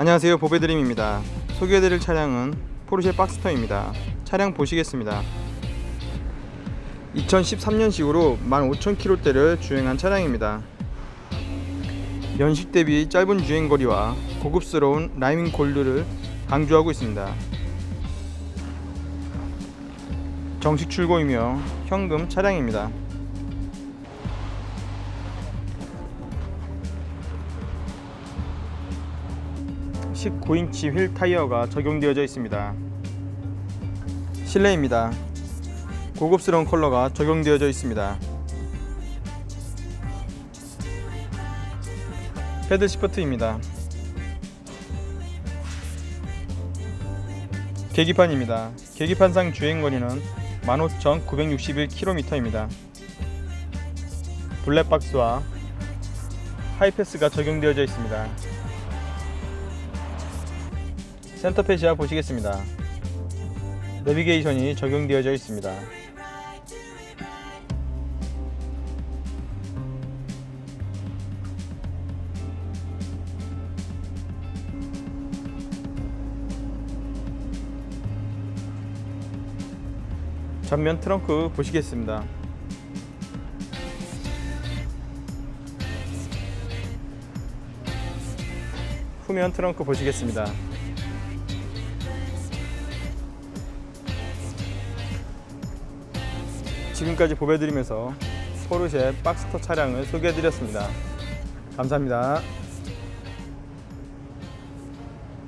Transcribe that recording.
안녕하세요. 보배드림입니다. 소개해드릴 차량은 포르쉐 박스터입니다. 차량 보시겠습니다. 2013년식으로 15,000km대를 주행한 차량입니다. 연식 대비 짧은 주행거리와 고급스러운 라이밍 골드를 강조하고 있습니다. 정식 출고이며 현금 차량입니다 19인치 휠 타이어가 적용되어져 있습니다. 실내입니다. 고급스러운 컬러가 적용되어져 있습니다. 헤드 시프트입니다. 계기판입니다. 계기판상 주행거리는 15,961km입니다. 블랙박스와 하이패스가 적용되어져 있습니다. 센터 페시아 보시겠습니다. 내비게이션이 적용되어져 있습니다. 전면 트렁크 보시겠습니다. 후면 트렁크 보시겠습니다. 지금까지 보배드리면서 포르쉐 박스터 차량을 소개해드렸습니다. 감사합니다.